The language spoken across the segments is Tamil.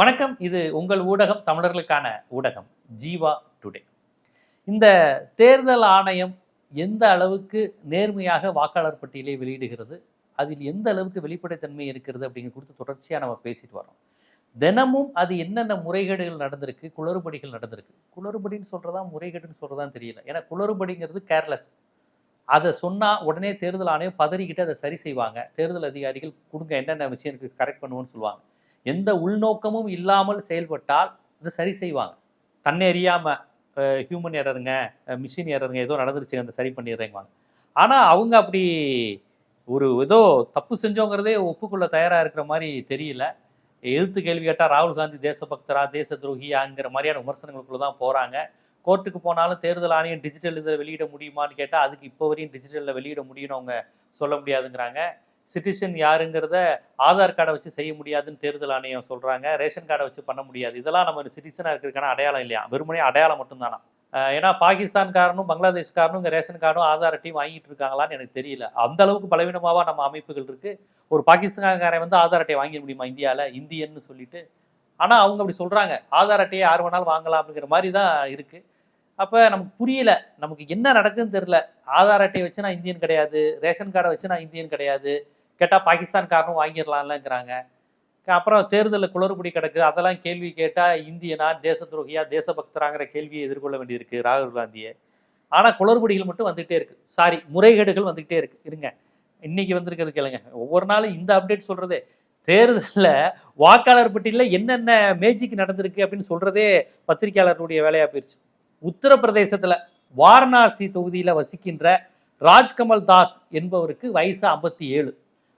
வணக்கம். இது உங்கள் ஊடகம் தமிழர்களுக்கான ஊடகம் ஜீவா டுடே. இந்த தேர்தல் ஆணையம் எந்த அளவுக்கு நேர்மையாக வாக்காளர் பட்டியலை வெளியிடுகிறது அதில் எந்த அளவுக்கு வெளிப்படைத்தன்மை இருக்கிறது அப்படிங்கிற குறித்து தொடர்ச்சியாக நம்ம பேசிட்டு வரோம். தினமும் அது என்னென்ன முறைகேடுகள் நடந்திருக்கு குளறுபடிகள் நடந்திருக்கு? குளறுபடின்னு சொல்கிறதா முறைகேடுன்னு சொல்றதான்னு தெரியல. ஏன்னா குளறுபடிங்கிறது கேர்லெஸ் அதை சொன்னால் உடனே தேர்தல் ஆணையம் பதறிக்கிட்டு அதை சரி செய்வாங்க. தேர்தல் அதிகாரிகள் கொடுங்க என்னென்ன விஷயம் இருக்குது கரெக்ட் பண்ணுவோன்னு சொல்லுவாங்க. எந்த உள்நோக்கமும் இல்லாமல் செயல்பட்டால் அதை சரி செய்வாங்க. தன்னை அறியாமல் ஹியூமன் எரருங்க மிஷின் எரருங்க ஏதோ நடந்துருச்சுங்க அந்த சரி பண்ணிடுறேங்குவாங்க. ஆனால் அவங்க அப்படி ஒரு ஏதோ தப்பு செஞ்சோங்கிறதே ஒப்புக்குள்ள தயாராக இருக்கிற மாதிரி தெரியல. எதிர்த்து கேள்வி கேட்டால் ராகுல் காந்தி தேசபக்தரா தேச துரோகியாங்கிற மாதிரியான விமர்சனங்களுக்குள்ள தான் போகிறாங்க கோர்ட்டுக்கு போனாலும் தேர்தல் ஆணையம் டிஜிட்டல் இதில் வெளியிட முடியுமான்னு கேட்டால் அதுக்கு இப்போ வரையும் டிஜிட்டலில் வெளியிட முடியும்னு அவங்க சொல்ல முடியாதுங்கிறாங்க. சிட்டிசன் யாருங்கிறத ஆதார் கார்டை வச்சு செய்ய முடியாதுன்னு தேர்தல் ஆணையம் சொல்கிறாங்க ரேஷன் கார்டை வச்சு பண்ண முடியாது. இதெல்லாம் நம்ம சிட்டிசனாக இருக்கிறதுக்கான அடையாளம் இல்லையா? வெறுமனே அடையாளம் மட்டும்தானா? ஏன்னா பாகிஸ்தான்காரனும் பங்களாதேஷ்காரனும் இங்கே ரேஷன் கார்டும் ஆதார் அட்டையும் வாங்கிட்டு இருக்காங்களான்னு எனக்கு தெரியல. அந்த அளவுக்கு பலவீனமாக நம்ம அமைப்புகள் இருக்குது ஒரு பாகிஸ்தான்காரன் வந்து ஆதார் அட்டையை வாங்கிட முடியுமா இந்தியாவில் இந்தியன்னு சொல்லிட்டு. ஆனால் அவங்க அப்படி சொல்கிறாங்க ஆதார் அட்டையை யார் வேணாலும் வாங்கலாம் அப்படிங்கிற மாதிரி தான் இருக்குது அப்போ நமக்கு புரியல. நமக்கு என்ன நடக்குதுன்னு தெரில ஆதார் அட்டையை வச்சு நான் இந்தியன் கிடையாது. ரேஷன் கார்டை வச்சு நான் இந்தியன் கிடையாது. கேட்டால் பாகிஸ்தான்காரனும் வாங்கிடலாம்லங்கிறாங்க. அப்புறம் தேர்தலில் குளறுபடி கிடக்கு. அதெல்லாம் கேள்வி கேட்டால் இந்தியனா தேச துரோகியா தேசபக்தராங்கிற கேள்வியை எதிர்கொள்ள வேண்டியிருக்கு ராகுல் காந்தியை. ஆனால் குளறுபடிகள் மட்டும் வந்துகிட்டே இருக்கு. சாரி முறைகேடுகள் வந்துகிட்டே இருக்கு. இருங்க. இன்னைக்கு வந்திருக்கிறது கேளுங்க. ஒவ்வொரு நாளும் இந்த அப்டேட் சொல்றதே. தேர்தலில் வாக்காளர் பட்டியலில் என்னென்ன மேஜிக் நடந்திருக்கு அப்படின்னு சொல்றதே பத்திரிகையாளர்களுடைய வேலையாக போயிடுச்சு உத்தரப்பிரதேசத்தில் வாரணாசி தொகுதியில் வசிக்கின்ற ராஜ்கமல் தாஸ் என்பவருக்கு வயசு ஐம்பத்தி ஏழு.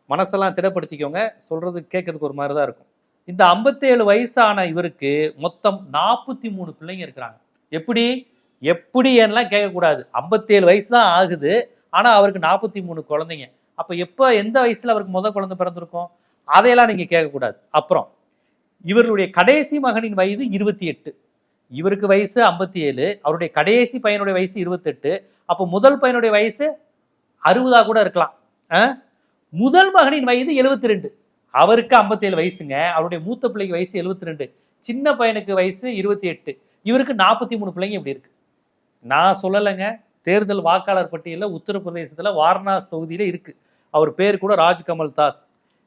மனசெல்லாம் திடப்படுத்திக்கோங்க. சொல்றது கேட்கறதுக்கு ஒரு மாதிரி தான் இருக்கும். இந்த 57 வயசான இவருக்கு மொத்தம் நாற்பத்தி மூணு பிள்ளைங்க இருக்கிறாங்க. எப்படி? எப்படி எல்லாம் கேட்கக்கூடாது. 57 வயசு தான் ஆகுது. ஆனால் அவருக்கு நாற்பத்தி மூணு குழந்தைங்க. அப்போ எப்போ எந்த வயசில் அவருக்கு முதல் குழந்தை பிறந்திருக்கும்? அதையெல்லாம் நீங்கள் கேட்கக்கூடாது. அப்புறம் இவருடைய கடைசி மகனின் வயது இருபத்தி எட்டு. இவருக்கு வயசு ஐம்பத்தி ஏழு அவருடைய கடைசி பையனுடைய வயசு இருபத்தெட்டு. அப்போ முதல் பையனுடைய வயசு அறுபதாக கூட இருக்கலாம். ஆ? முதல் மகனின் வயது எழுபத்தி ரெண்டு அவருக்கு 57 வயசுங்க. அவருடைய மூத்த பிள்ளைக்கு வயசு 72 ரெண்டு சின்ன பையனுக்கு வயசு இருபத்தி எட்டு இவருக்கு நாற்பத்தி மூணு பிள்ளைங்க இப்படி இருக்கு. நான் சொல்லலைங்க. தேர்தல் வாக்காளர் பட்டியலில் உத்தரப்பிரதேசத்தில் வாரணாஸ் தொகுதியில் இருக்கு. அவர் பேர் கூட ராஜ் கமல் தாஸ்.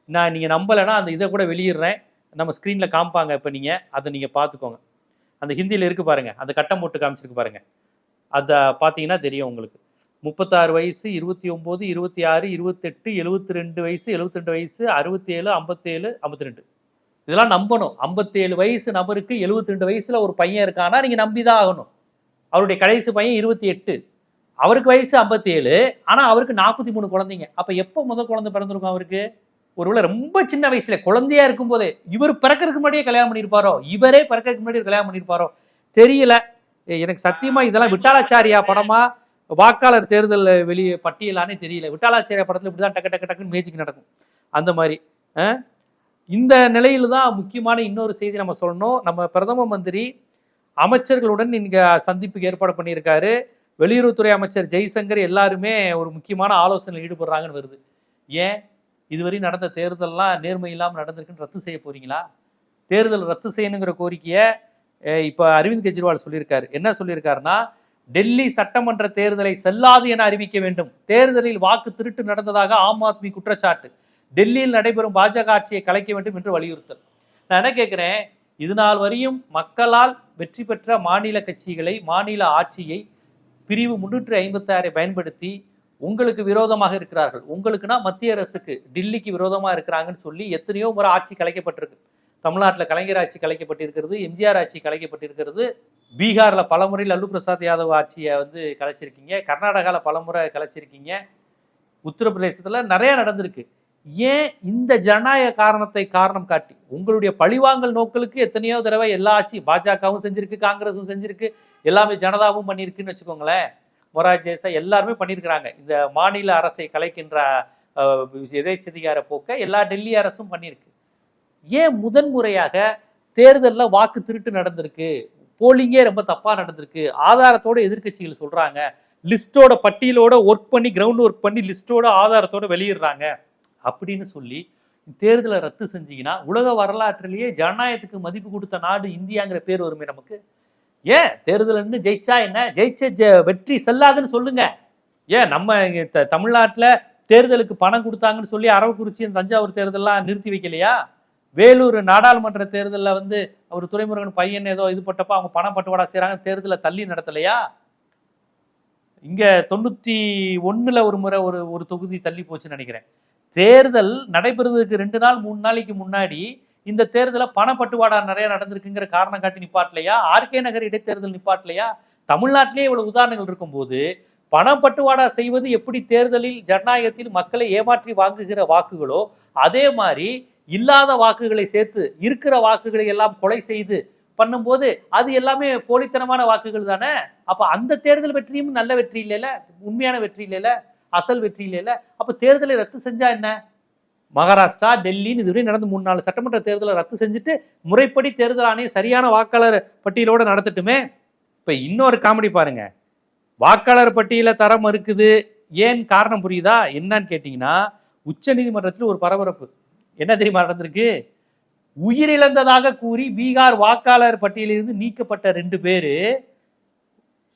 நான் நீங்கள் நம்பலைன்னா அந்த இதை கூட வெளியிடுறேன். நம்ம ஸ்க்ரீனில் காமிப்பாங்க இப்போ நீங்கள் அதை நீங்கள் பார்த்துக்கோங்க. அந்த ஹிந்தியில் இருக்கு பாருங்க. அந்த கட்டம் போட்டு காமிச்சிருக்கு பாருங்க. அதை பார்த்தீங்கன்னா தெரியும் உங்களுக்கு. முப்பத்தாறு வயசு இருபத்தி ஒம்பது இருபத்தி ஆறு இருபத்தெட்டு எழுபத்தி ரெண்டு வயசு எழுபத்தி ரெண்டு வயசு அறுபத்தேழு ஐம்பத்தேழு ஐம்பத்தி ரெண்டு இதெல்லாம் நம்பணும். ஐம்பத்தேழு வயசு நபருக்கு எழுபத்தி ரெண்டு வயசுல ஒரு பையன் இருக்கானா நீங்க நம்பிதான் ஆகணும். அவருடைய கடைசி பையன் இருபத்தி எட்டு. அவருக்கு வயசு ஐம்பத்தேழு ஆனா அவருக்கு நாற்பத்தி மூணு குழந்தைங்க. அப்ப எப்போ முதல் குழந்தை பிறந்திருக்கும் அவருக்கு? ஒருவேளை ரொம்ப சின்ன வயசுல குழந்தையா இருக்கும் போதே இவர் பிறக்கிறதுக்கு முன்னாடியே கல்யாணம் பண்ணியிருப்பாரோ? இவரே பிறக்கிறதுக்கு முன்னாடியே கல்யாணம் பண்ணியிருப்பாரோ? தெரியல. எனக்கு சத்தியமா இதெல்லாம் விட்டாலாச்சாரியா படமா? வாக்காளர் தேர்தல் வெளியே பட்டியலானே தெரியல. விட்டாலாச்சாரிய படத்தில் இப்படி தான் டக்கு டக்கு டக்குன்னு மேஜிக் நடக்கும். அந்த மாதிரி. இந்த நிலையில தான் முக்கியமான இன்னொரு செய்தி நம்ம சொல்லணும். நம்ம பிரதம மந்திரி அமைச்சர்களுடன் இங்க சந்திப்புக்கு ஏற்பாடு பண்ணியிருக்காரு. வெளியுறவுத்துறை அமைச்சர் ஜெய்சங்கர் எல்லாருமே ஒரு முக்கியமான ஆலோசனையில் ஈடுபடுறாங்கன்னு வருது. ஏன்? இதுவரை நடந்த தேர்தல்லாம் நேர்மை இல்லாமல் நடந்திருக்குன்னு ரத்து செய்ய போறீங்களா? தேர்தல் ரத்து செய்யணுங்கிற கோரிக்கையை இப்போ அரவிந்த் கெஜ்ரிவால் சொல்லியிருக்காரு. என்ன சொல்லியிருக்காருன்னா டெல்லி சட்டமன்ற தேர்தலை செல்லாது என அறிவிக்க வேண்டும். தேர்தலில் வாக்கு திருட்டு நடந்ததாக ஆம் ஆத்மி குற்றச்சாட்டு. டெல்லியில் நடைபெறும் பாஜக ஆட்சியை கலைக்க வேண்டும் என்று வலியுறுத்தல். நான் என்ன கேட்குறேன் இது நாள் வரையும் மக்களால் வெற்றி பெற்ற மாநில கட்சிகளை மாநில ஆட்சியை பிரிவு முன்னூற்றி ஐம்பத்தாறை பயன்படுத்தி உங்களுக்கு விரோதமாக இருக்கிறார்கள். உங்களுக்குன்னா மத்திய அரசுக்கு டில்லிக்கு விரோதமாக இருக்கிறாங்கன்னு சொல்லி எத்தனையோ முறை ஆட்சி கலைக்கப்பட்டிருக்கு. தமிழ்நாட்டில் கலைஞர் ஆட்சி கலைக்கப்பட்டிருக்கிறது எம்ஜிஆர் ஆட்சி கலைக்கப்பட்டிருக்கிறது. பீகாரில் பலமுறை லல்லு பிரசாத் யாதவ் ஆட்சியை வந்து கலைச்சிருக்கீங்க. கர்நாடகாவில் பலமுறை கலைச்சிருக்கீங்க. உத்தரப்பிரதேசத்தில் நிறையா நடந்திருக்கு. ஏன் இந்த ஜனநாயக காரணத்தை காரணம் காட்டி? உங்களுடைய பழிவாங்கல் நோக்களுக்கு எத்தனையோ தடவை எல்லா ஆட்சி பாஜகவும் செஞ்சிருக்கு காங்கிரஸும் செஞ்சிருக்கு எல்லாமே ஜனதாவும் பண்ணியிருக்குன்னு வச்சுக்கோங்களேன். மொராஜ் தேசாய் எல்லாருமே பண்ணியிருக்கிறாங்க. இந்த மாநில அரசை கலைக்கின்ற அஹ், எதேச்சதிகார போக்கை எல்லா டெல்லி அரசும் பண்ணியிருக்கு. ஏன் முதன்முறையாக தேர்தலில் வாக்கு திருட்டு நடந்திருக்கு? போலிங்கே ரொம்ப தப்பாக நடந்திருக்கு. ஆதாரத்தோட எதிர்கட்சிகள் சொல்கிறாங்க லிஸ்டோட பட்டியலோட ஒர்க் பண்ணி கிரவுண்ட் ஒர்க் பண்ணி லிஸ்டோட ஆதாரத்தோட வெளியிடுறாங்க. அப்படின்னு சொல்லி தேர்தலை ரத்து செஞ்சீங்கன்னா உலக வரலாற்றிலேயே ஜனநாயகத்துக்கு மதிப்பு கொடுத்த நாடு இந்தியாங்கிற பேர் வருமே நமக்கு? ஏன்? தேர்தல் நின்னு ஜெயிச்சா என்ன? ஜெயிச்ச ஜெ- வெற்றி செல்லாதுன்னு சொல்லுங்க. ஏன்? நம்ம தமிழ்நாட்டில் த- தேர்தலுக்கு பணம் கொடுத்தாங்கன்னு சொல்லி அரவக்குறிச்சி தஞ்சாவூர் தேர்தலெலாம் நிறுத்தி வைக்கலையா? வேலூர் நாடாளுமன்ற தேர்தலில் வந்து அவர் துரைமுருகன் பையன் ஏதோ இதுபட்டப்ப அவங்க பணம் பட்டுவாடா செய்கிறாங்க தேர்தலை தள்ளி நடத்தலையா? இங்கே தொண்ணூற்றி ஒன்றில் ஒரு முறை ஒரு ஒரு தொகுதி தள்ளி போச்சுன்னு நினைக்கிறேன். தேர்தல் நடைபெறுவதற்கு ரெண்டு நாள் மூணு நாளைக்கு முன்னாடி இந்த தேர்தலில் பணப்பட்டுவாடா நிறைய நடந்திருக்குங்கிற காரணம் காட்டி நிப்பாட்டலையா? ஆர்கே நகர் இடைத்தேர்தல் நிப்பாட்டலையா? தமிழ்நாட்டிலே இவ்வளவு உதாரணங்கள் இருக்கும்போது பணப்பட்டுவாடா செய்வது எப்படி தேர்தலில் ஜனநாயகத்தில் மக்களை ஏமாற்றி வாங்குகிற வாக்குகளோ அதே மாதிரி இல்லாத வாக்குகளை சேர்த்து இருக்கிற வாக்குகளை எல்லாம் கொலை செய்து பண்ணும்போது அது எல்லாமே போலித்தனமான வாக்குகள் தானே? அப்போ அந்த தேர்தல் வெற்றியும் நல்ல வெற்றி இல்லைல்ல உண்மையான வெற்றி இல்லைல்ல அசல் வெற்றி இல்லைல்ல அப்போ தேர்தலை ரத்து செஞ்சா என்ன? மகாராஷ்டிரா டெல்லின்னு இதுவரை நடந்து மூணு நாலு சட்டமன்ற தேர்தலை ரத்து செஞ்சுட்டு முறைப்படி தேர்தல் ஆணையம் சரியான வாக்காளர் பட்டியலோடு நடத்தட்டுமே? இப்போ இன்னொரு காமெடி பாருங்க. வாக்காளர் பட்டியல தரம் இருக்குது ஏன் காரணம் புரியுதா? என்னன்னு கேட்டீங்கன்னா உச்சநீதிமன்றத்தில் ஒரு பரபரப்பு. என்ன தெரியுமா நடந்திருக்கு? உயிரிழந்ததாக கூறி பீகார் வாக்காளர் பட்டியலிருந்து நீக்கப்பட்ட ரெண்டு பேர்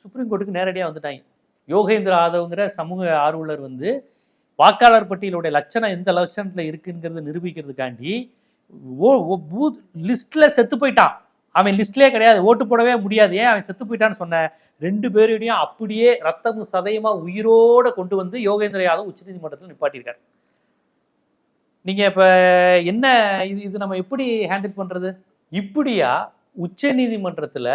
சுப்ரீம் கோர்ட்டுக்கு நேரடியாக வந்துட்டாங்க. யோகேந்திர ஆதவ்ங்கிற சமூக ஆர்வலர் வந்து வாக்காளர் பட்டியலுடைய லட்சணம் எந்த லட்சணத்தில் இருக்குங்கிறத நிரூபிக்கிறதுக்காண்டி ஓ பூத் லிஸ்ட்டில் செத்து போயிட்டான். அவன் லிஸ்ட்லேயே கிடையாது ஓட்டு போடவே முடியாது. ஏன் அவன் செத்து போயிட்டான்னு சொன்ன? ரெண்டு பேருடையும் அப்படியே ரத்தமும் சதயமாக உயிரோடு கொண்டு வந்து யோகேந்திர யாதவ் உச்சநீதிமன்றத்தில் நிப்பாட்டியிருக்காரு. நீங்க இப்ப என்ன இது இது நம்ம எப்படி ஹேண்டில் பண்றது? இப்படியா உச்ச நீதிமன்றத்துல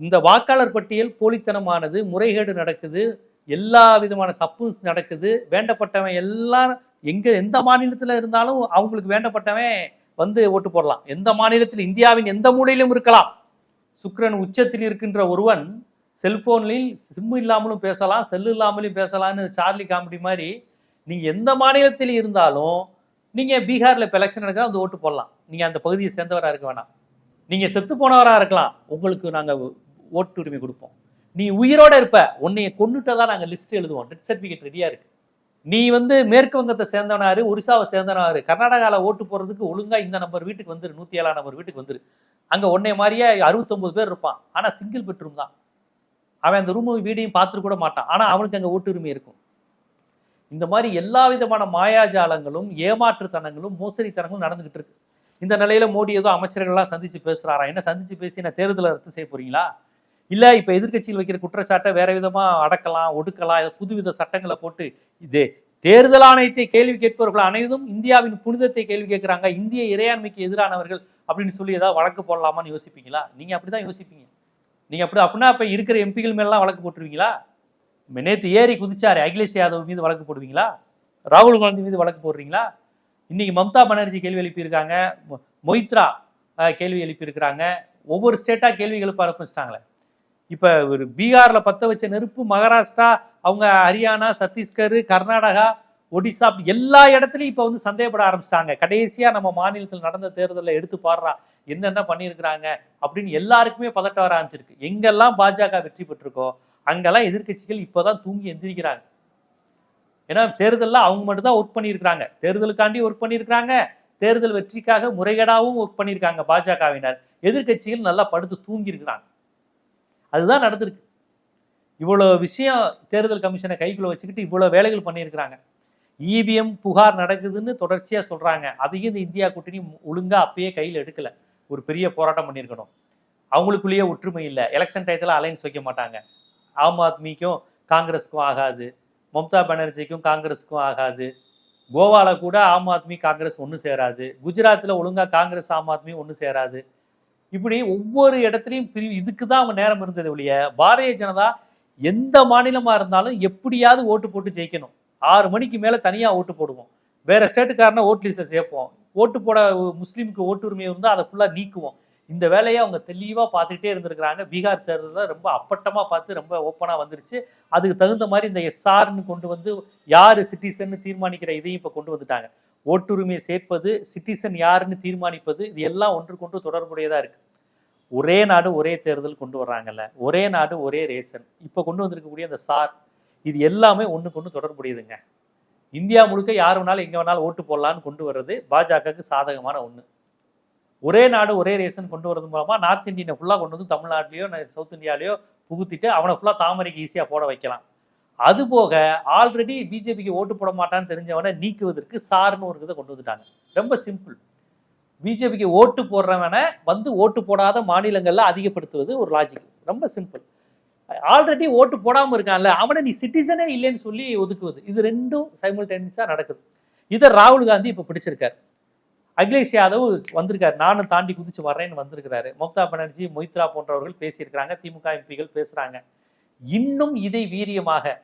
இந்த வாக்காளர் பட்டியல் போலித்தனமானது முறைகேடு நடக்குது எல்லா விதமான தப்பு நடக்குது வேண்டப்பட்டவன் எல்லாம் எங்க எந்த மாநிலத்துல இருந்தாலும் அவங்களுக்கு வேண்டப்பட்டவன் வந்து ஓட்டு போடலாம். எந்த மாநிலத்தில் இந்தியாவின் எந்த மூலையிலும் இருக்கலாம். சுக்கரன் உச்சத்தில் இருக்கின்ற ஒருவன் செல்போன்லையும் சிம் இல்லாமலும் பேசலாம் செல்லு இல்லாமலும் பேசலாம்னு சார்லி காமெடி மாதிரி நீங்க எந்த மாநிலத்தில் இருந்தாலும் நீங்கள் பீகாரில் இப்போ எலெக்ஷன் நடக்குதா வந்து ஓட்டு போடலாம். நீங்கள் அந்த பகுதியை சேர்ந்தவராக இருக்க வேணாம். நீங்கள் செத்து போனவராக இருக்கலாம். உங்களுக்கு நாங்கள் ஓட்டு உரிமை கொடுப்போம். நீ உயிரோட இருப்ப. உன்னைய கொண்டுட்டு தான் நாங்கள் லிஸ்ட் எழுதுவோம் டெத் சர்டிஃபிகேட் ரெடியாக இருக்கு. நீ வந்து மேற்கு வங்கத்தை சேர்ந்தவனாரு ஒரிசாவை சேர்ந்தவனாரு கர்நாடகாவில் ஓட்டு போடுறதுக்கு ஒழுங்காக இந்த நம்பர் வீட்டுக்கு வந்துரு. நூற்றி ஏழாம் நம்பர் வீட்டுக்கு வந்துரு. அங்கே உன்னை மாதிரியே அறுபத்தொம்பது பேர் இருப்பான். ஆனால் சிங்கிள் பெட்ரூம் தான். அவன் அந்த ரூமும் வீடையும் பார்த்துட்டு கூட மாட்டான். ஆனால் அவனுக்கு அங்கே ஓட்டு உரிமை இருக்கும். இந்த மாதிரி எல்லா விதமான மாயாஜாலங்களும் ஏமாற்றுத்தனங்களும் மோசடித்தனங்களும் நடந்துகிட்டு இருக்கு. இந்த நிலையில மோடி ஏதோ அமைச்சர்கள்லாம் சந்திச்சு பேசுறாரா? என்ன சந்திச்சு பேசி என்ன தேர்தலை ரத்து செய்ய போறீங்களா? இல்ல இப்ப எதிர்க்கட்சியில் வைக்கிற குற்றச்சாட்டை வேற விதமா அடக்கலாம் ஒடுக்கலாம் புதுவித சட்டங்களை போட்டு இது தேர்தல் ஆணையத்தை கேள்வி கேட்பவர்கள் அனைவரும் இந்தியாவின் புனிதத்தை கேள்வி கேட்கிறாங்க. இந்திய இறையாண்மைக்கு எதிரானவர்கள் அப்படின்னு சொல்லி ஏதாவது வழக்கு போடலாமான்னு யோசிப்பீங்களா? நீங்க அப்படிதான் யோசிப்பீங்க. நீங்க அப்படி அப்படின்னா இப்ப இருக்கிற எம்பிகள் மேலாம் வழக்கு போட்டுருவீங்களா? நேற்று ஏறி குதிச்சாரு அகிலேஷ் யாதவ் மீது வழக்கு போடுவீங்களா? ராகுல் காந்தி மீது வழக்கு போடுறீங்களா? இன்னைக்கு மம்தா பானர்ஜி கேள்வி எழுப்பியிருக்காங்க. மொ- மொய்த்ரா கேள்வி எழுப்பியிருக்கிறாங்க. ஒவ்வொரு ஸ்டேட்டாக கேள்வி எழுப்ப ஆரம்பிச்சிட்டாங்களே ஒரு பீகாரில் பற்ற வச்ச நெருப்பு மகாராஷ்டிரா அவங்க ஹரியானா சத்தீஸ்கர் கர்நாடகா ஒடிசா எல்லா இடத்துலையும் இப்போ வந்து சந்தேகப்பட ஆரம்பிச்சிட்டாங்க. கடைசியாக நம்ம மாநிலத்தில் நடந்த தேர்தலில் எடுத்து பாடுறா. என்னென்ன பண்ணியிருக்கிறாங்க? அப்படின்னு எல்லாருக்குமே பதட்டம் வர ஆரம்பிச்சிருக்கு. எங்கெல்லாம் பாஜக வெற்றி பெற்றிருக்கோ அங்கெல்லாம் எதிர்க்கட்சிகள் இப்போதான் தூங்கி எந்திரிக்கிறாங்க. ஏன்னா தேர்தலில் அவங்க மட்டும்தான் ஒர்க் பண்ணியிருக்கிறாங்க. தேர்தலுக்காண்டி ஒர்க் பண்ணியிருக்கிறாங்க. தேர்தல் வெற்றிக்காக முறைகேடாகவும் ஒர்க் பண்ணியிருக்காங்க பாஜகவினர். எதிர்க்கட்சிகள் நல்லா படுத்து தூங்கி இருக்கிறாங்க அதுதான் நடந்திருக்கு. இவ்வளோ விஷயம் தேர்தல் கமிஷனை கைக்குள்ள வச்சுக்கிட்டு இவ்வளோ வேலைகள் பண்ணியிருக்கிறாங்க. இவிஎம் புகார் நடக்குதுன்னு தொடர்ச்சியாக சொல்கிறாங்க அதையும் இந்த இந்தியா கூட்டணி ஒழுங்காக அப்பயே கையில் எடுக்கலை. ஒரு பெரிய போராட்டம் பண்ணியிருக்கணும். அவங்களுக்குள்ளேயே ஒற்றுமை இல்லை. எலெக்ஷன் டயத்தில் அலைன்ஸ் வைக்க மாட்டாங்க. ஆம் ஆத்மிக்கும் காங்கிரஸுக்கும் ஆகாது. மம்தா பானர்ஜிக்கும் காங்கிரஸுக்கும் ஆகாது. கோவால கூட ஆம் ஆத்மி காங்கிரஸ் ஒன்று சேராது. குஜராத்தில் ஒழுங்காக காங்கிரஸ் ஆம் ஆத்மி ஒன்று சேராது. இப்படி ஒவ்வொரு இடத்துலையும் பிரிவு இதுக்கு தான் அவங்க நேரம் இருந்தது ஒழிய பாரதிய ஜனதா எந்த மாநிலமாக இருந்தாலும் எப்படியாவது ஓட்டு போட்டு ஜெயிக்கணும். ஆறு மணிக்கு மேலே தனியாக ஓட்டு போடுவோம். வேற ஸ்டேட்டுக்காரனா ஓட் லிஸ்ட்டில் சேர்ப்போம். ஓட்டு போட முஸ்லீமுக்கு ஓட்டு இருந்தால் அதை ஃபுல்லாக நீக்குவோம். இந்த வேலையை அவங்க தெளிவாக பார்த்துக்கிட்டே இருந்திருக்கிறாங்க. பீகார் தேர்தலில் ரொம்ப அப்பட்டமாக பார்த்து ரொம்ப ஓப்பனாக வந்துருச்சு. அதுக்கு தகுந்த மாதிரி இந்த எஸ்ஆர்னு கொண்டு வந்து யார் சிட்டிசன் தீர்மானிக்கிற இதையும் இப்போ கொண்டு வந்துட்டாங்க. ஓட்டுரிமையை சேர்ப்பது சிட்டிசன் யாருன்னு தீர்மானிப்பது இது எல்லாம் ஒன்றுக்கொன்று தொடர்புடையதாக இருக்குது ஒரே நாடு ஒரே தேர்தல் கொண்டு வர்றாங்கல்ல. ஒரே நாடு ஒரே ரேஷன். இப்போ கொண்டு வந்திருக்கக்கூடிய அந்த சார் இது எல்லாமே ஒண்ணுக்கு ஒன்று தொடர்புடையதுங்க. இந்தியா முழுக்க யார் வேணாலும் எங்கே வேணாலும் ஓட்டு போடலான்னு கொண்டு வர்றது பாஜகவுக்கு சாதகமான ஒன்று ஒரே நாடு ஒரே ரேஷன் கொண்டு வரது மூலமாக நார்த் இந்தியனை ஃபுல்லாக கொண்டு வந்து தமிழ்நாட்டிலையோ சவுத் இந்தியாலேயோ புகுத்திட்டு அவனை ஃபுல்லாக தாமரைக்கு ஈஸியாக போட வைக்கலாம். அதுபோக ஆல்ரெடி பிஜேபிக்கு ஓட்டு போட மாட்டான்னு தெரிஞ்சவனை நீக்குவதற்கு சார்னு ஒரு இதை கொண்டு வந்துட்டாங்க. ரொம்ப சிம்பிள் பிஜேபிக்கு ஓட்டு போடுறவனை வந்து ஓட்டு போடாத மாநிலங்களில் அதிகப்படுத்துவது ஒரு லாஜிக் ரொம்ப சிம்பிள் ஆல்ரெடி ஓட்டு போடாமல் இருக்கான்ல அவனை நீ சிட்டிசனே இல்லைன்னு சொல்லி ஒதுக்குவது. இது ரெண்டும் சைமல்டேனியஸா நடக்குது. இதை ராகுல் காந்தி இப்போ பிடிச்சிருக்காரு. அகிலேஷ் யாதவ் வந்திருக்காரு. நானும் தாண்டி குதிச்சு வர்றேன்னு வந்திருக்கிறாரு. மம்தா பானர்ஜி மொய்த்ரா போன்றவர்கள் பேசியிருக்கிறாங்க. திமுக எம்பிகள் பேசுறாங்க. இன்னும் இதை வீரியமாக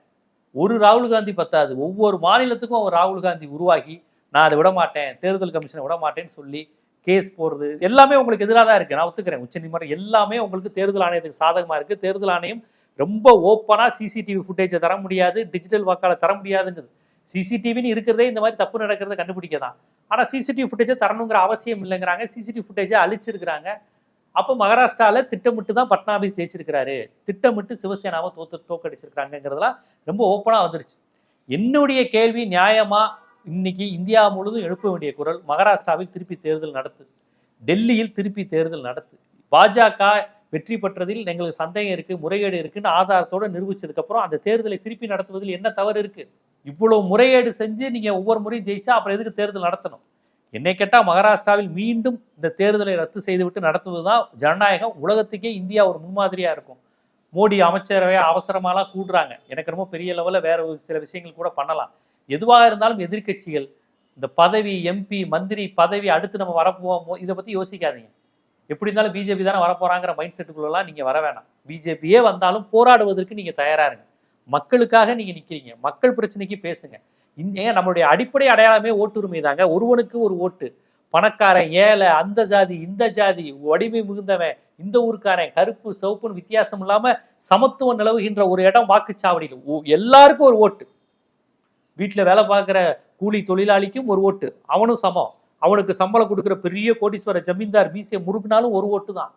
ஒரு ராகுல் காந்தி பத்தாது. ஒவ்வொரு மாநிலத்துக்கும் ஒரு ராகுல் காந்தி உருவாகி நான் அதை விட மாட்டேன் தேர்தல் கமிஷனை விட மாட்டேன்னு சொல்லி கேஸ் போடுறது எல்லாமே உங்களுக்கு எதிராக தான் இருக்கு. நான் ஒத்துக்கிறேன். உச்சநீதிமன்றம் எல்லாமே உங்களுக்கு தேர்தல் ஆணையத்துக்கு சாதகமா இருக்கு. தேர்தல் ஆணையம் ரொம்ப ஓப்பனா சிசிடிவி ஃபுட்டேஜை தர முடியாது. டிஜிட்டல் வாக்காளர் தர முடியாதுங்கிறது. சிசிடிவின்னு இருக்கிறதே இந்த மாதிரி தப்பு நடக்கிறத கண்டுபிடிக்க தான் ஆனால் சிசிடிவி ஃபுட்டேஜை தரணுங்கிற அவசியம் இல்லைங்கிறாங்க. சிசிடிவி ஃபுட்டேஜை அழிச்சிருக்கிறாங்க. அப்போ மகாராஷ்டிராவில் திட்டமிட்டு தான் பட்னாபிஸ் ஜெயிச்சிருக்கிறாரு. திட்டமிட்டு சிவசேனாவை தோத்து தோக்கடிச்சிருக்காங்கிறதுலாம் ரொம்ப ஓப்பனாக வந்துருச்சு. என்னுடைய கேள்வி நியாயமாக இன்னைக்கு இந்தியா முழுதும் எழுப்ப வேண்டிய குரல் மகாராஷ்டிராவில் திருப்பி தேர்தல் நடத்து டெல்லியில் திருப்பி தேர்தல் நடத்து. பாஜக வெற்றி பெற்றதில் எங்களுக்கு சந்தேகம் இருக்குது முறைகேடு இருக்குன்னு ஆதாரத்தோட நிரூபித்ததுக்கப்புறம் அந்த தேர்தலை திருப்பி நடத்துவதில் என்ன தவறு இருக்குது இவ்வளோ முறையீடு செஞ்சு நீங்கள் ஒவ்வொரு முறையும் ஜெயிச்சா அப்புறம் எதுக்கு தேர்தல் நடத்தணும்? என்னை கேட்டால் மகாராஷ்டிராவில் மீண்டும் இந்த தேர்தலை ரத்து செய்துவிட்டு நடத்துவது தான் ஜனநாயகம். உலகத்துக்கே இந்தியா ஒரு முன்மாதிரியாக இருக்கும். மோடி அமைச்சரவையாக அவசரமாலாம் கூடுறாங்க. எனக்கு ரொம்ப பெரிய லெவலில் வேற ஒரு சில விஷயங்கள் கூட பண்ணலாம். எதுவாக இருந்தாலும் எதிர்க்கட்சிகள் இந்த பதவி எம்பி மந்திரி பதவி அடுத்து நம்ம வரப்போவோம். இதை பற்றி யோசிக்காதீங்க. எப்படி இருந்தாலும் பிஜேபி தானே வரப்போகிறாங்கிற மைண்ட் செட்டுக்குள்ளெல்லாம் நீங்கள் வர வேணாம். பிஜேபியே வந்தாலும் போராடுவதற்கு நீங்கள் தயாராக இருங்க. மக்களுக்காக நீங்கள் நிற்கிறீங்க மக்கள் பிரச்சனைக்கு பேசுங்க. ஏன் நம்மளுடைய அடிப்படை அடையாளமே ஓட்டுரிமை தாங்க. ஒருவனுக்கு ஒரு ஓட்டு. பணக்காரன் ஏழை அந்த ஜாதி இந்த ஜாதி வடிமை மிகுந்தவன் இந்த ஊருக்காரன் கருப்பு சிவப்புன்னு வித்தியாசம் இல்லாமல் சமத்துவம் நிலவுகின்ற ஒரு இடம் வாக்குச்சாவடியில். எல்லாருக்கும் ஒரு ஓட்டு. வீட்டில் வேலை பார்க்குற கூலி தொழிலாளிக்கும் ஒரு ஓட்டு. அவனும் சமம். அவனுக்கு சம்பளம் கொடுக்குற பெரிய கோடீஸ்வர ஜமீன்தார் மீசையை முறுக்குனாலும் ஒரு ஓட்டு தான்.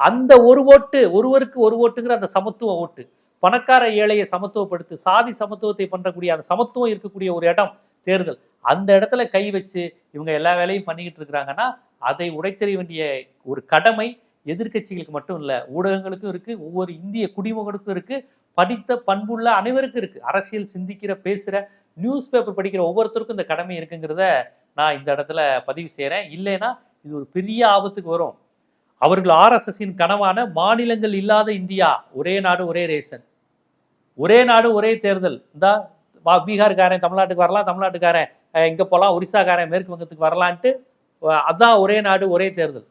அந்த ஒரு ஓட்டு ஒருவருக்கு ஒரு ஓட்டுங்கிற அந்த சமத்துவ ஓட்டு. பணக்கார ஏழையை சமத்துவப்படுத்து சாதி சமத்துவத்தை பண்ணக்கூடிய அந்த சமத்துவம் இருக்கக்கூடிய ஒரு இடம் தேர்தல். அந்த இடத்துல கை வச்சு இவங்க எல்லா வேலையும் பண்ணிக்கிட்டு இருக்கிறாங்கன்னா அதை உடைத்தெறிய வேண்டிய ஒரு கடமை எதிர்க்கட்சிகளுக்கு மட்டும் இல்லை ஊடகங்களுக்கும் இருக்குது ஒவ்வொரு இந்திய குடிமகனுக்கும் இருக்குது படித்த பண்புள்ள அனைவருக்கும் இருக்குது அரசியல் சிந்திக்கிற பேசுகிற நியூஸ் பேப்பர் படிக்கிற ஒவ்வொருத்தருக்கும் இந்த கடமை இருக்குங்கிறத நான் இந்த இடத்துல பதிவு செய்கிறேன் இல்லைன்னா இது ஒரு பெரிய ஆபத்துக்கு வரும். அவர்கள் ஆர்எஸ்எஸின் கனவான மாநிலங்கள் இல்லாத இந்தியா ஒரே நாடு ஒரே ரேஷன். ஒரே நாடு ஒரே தேர்தல். வா பீகார்காரன் தமிழ்நாட்டுக்கு வரலாம் தமிழ்நாட்டுக்காரன் இங்கே போகலாம் ஒரிசாக்காரன் மேற்கு வங்கத்துக்கு வரலான்ட்டு அதான் ஒரே நாடு ஒரே தேர்தல்.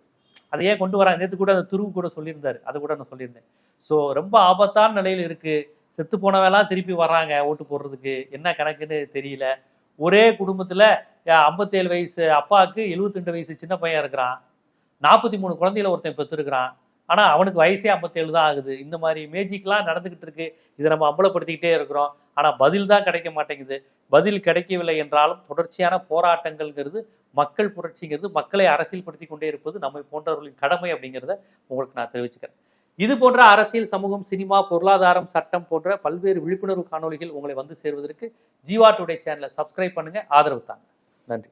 அதை ஏன் கொண்டு வராங்க. நேற்று கூட அந்த துருவு கூட சொல்லியிருந்தாரு. அதை கூட நான் சொல்லியிருந்தேன். ஸோ ரொம்ப ஆபத்தான நிலையில் இருக்குது செத்து போனவெல்லாம் திருப்பி வர்றாங்க ஓட்டு போடுறதுக்கு. என்ன கணக்குன்னு தெரியல. ஒரே குடும்பத்தில் ஐம்பத்தேழு வயசு அப்பாவுக்கு 72 வயசு சின்ன பையன் இருக்கிறான். நாற்பத்தி மூணு குழந்தையில ஒருத்தன் பெற்றிருக்கிறான். ஆனால் அவனுக்கு வயசே ஐம்பத்தேழு தான் ஆகுது. இந்த மாதிரி மேஜிக்லாம் நடந்துக்கிட்டு இருக்கு. இதை நம்ம அம்பலப்படுத்திக்கிட்டே இருக்கிறோம். ஆனால் பதில் தான் கிடைக்க மாட்டேங்குது. பதில் கிடைக்கவில்லை என்றாலும் தொடர்ச்சியான போராட்டங்கள்ங்கிறது மக்கள் புரட்சிங்கிறது மக்களை அரசியல்படுத்தி கொண்டே இருப்பது நம்மை போன்றவர்களின் கடமை அப்படிங்கிறத உங்களுக்கு நான் தெரிவிச்சுக்கிறேன். இது போன்ற அரசியல் சமூகம் சினிமா பொருளாதாரம் சட்டம் போன்ற பல்வேறு விழிப்புணர்வு காணொளிகள் உங்களை வந்து சேர்வதற்கு ஜீவா டுடே சேனலை சப்ஸ்கிரைப் பண்ணுங்க. ஆதரவு தாங்க. நன்றி.